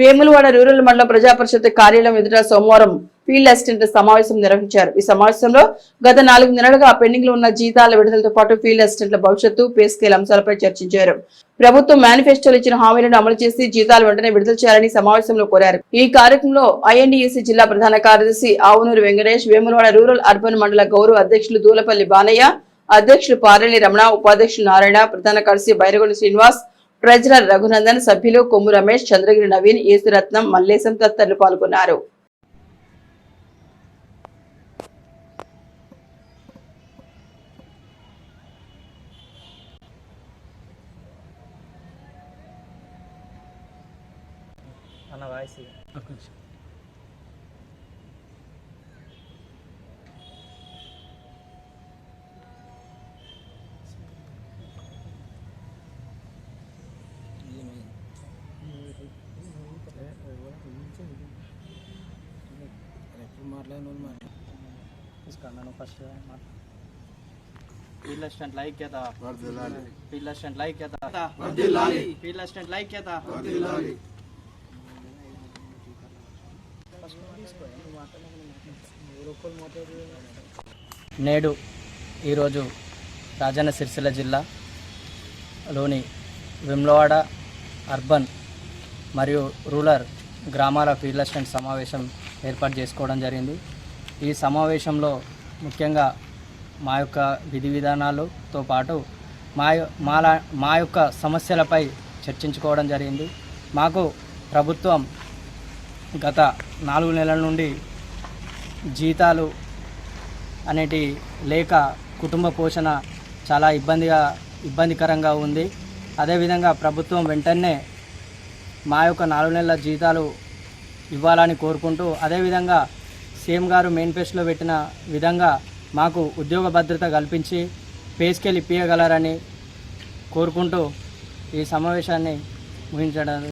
Vemulawada rural మండల ప్రజా పరిషత్ కార్యాలయం ఎదుట సోమవారం ఫీల్డ్ అసిస్టెంట్ సమావేశం నిర్వహించారు. ఈ సమావేశంలో గత నాలుగు నెలలుగా పెండింగ్లో ఉన్న జీతాల విడుదలతో పాటు ఫీల్డ్ అసిస్టెంట్ల భవిష్యత్తు పే స్కేల్ అంశాలపై చర్చించారు. ప్రభుత్వం మేనిఫెస్టోలు ఇచ్చిన హామీలను అమలు చేసి జీతాలు వెంటనే విడుదల చేయాలని సమావేశంలో కోరారు. ఈ కార్యక్రమంలో ఐఎన్డీఏసీ జిల్లా ప్రధాన కార్యదర్శి ఆవునూరు వెంకటేష్ వేములవాడ రూరల్ అర్బన్ మండల గౌరవ అధ్యక్షులు దూలపల్లి బానయ్య అధ్యక్షులు పారేణి రమణ ఉపాధ్యక్షులు నారాయణ ప్రధాన కార్యదర్శి బైరగొండ శ్రీనివాస్ ట్రెజరర్ రఘునందన్ సభ్యులు కొమ్ము రమేష్ చంద్రగిరి నవీన్ యేసురత్నం మల్లేశం తదితరులు పాల్గొన్నారు. అన్న వాయిస్ ఇక. తీసుకున్నాను ఫస్ట్ ఫీల్డ్ అసిస్టెంట్ ఐక్యత ఫీల్డ్ అసిస్టెంట్ ఐక్యత ఫీల్డ్ అసిస్టెంట్ ఐక్యత నేడు ఈరోజు రాజన్న సిరిసిల్ల జిల్లాలోని వెమ్లవాడ అర్బన్ మరియు రూరల్ గ్రామాల ఫీల్డ్ అసిస్టెంట్ సమావేశం ఏర్పాటు చేసుకోవడం జరిగింది. ఈ సమావేశంలో ముఖ్యంగా మా యొక్క విధి విధానాలతో పాటు మా మాలా మా యొక్క సమస్యలపై చర్చించుకోవడం జరిగింది. మాకు ప్రభుత్వం గత నాలుగు నెలల నుండి జీతాలు అనేటి లేక కుటుంబ పోషణ చాలా ఇబ్బందిగా ఇబ్బందికరంగా ఉంది. అదేవిధంగా ప్రభుత్వం వెంటనే మా యొక్క నాలుగు నెలల జీతాలు ఇవ్వాలని కోరుకుంటూ అదేవిధంగా సీఎం గారు మేనిఫెస్టోలో పెట్టిన విధంగా మాకు ఉద్యోగ భద్రత కల్పించి పేస్కెళ్ళి ఇప్పించగలరని కోరుకుంటూ ఈ సమావేశాన్ని ముగించడం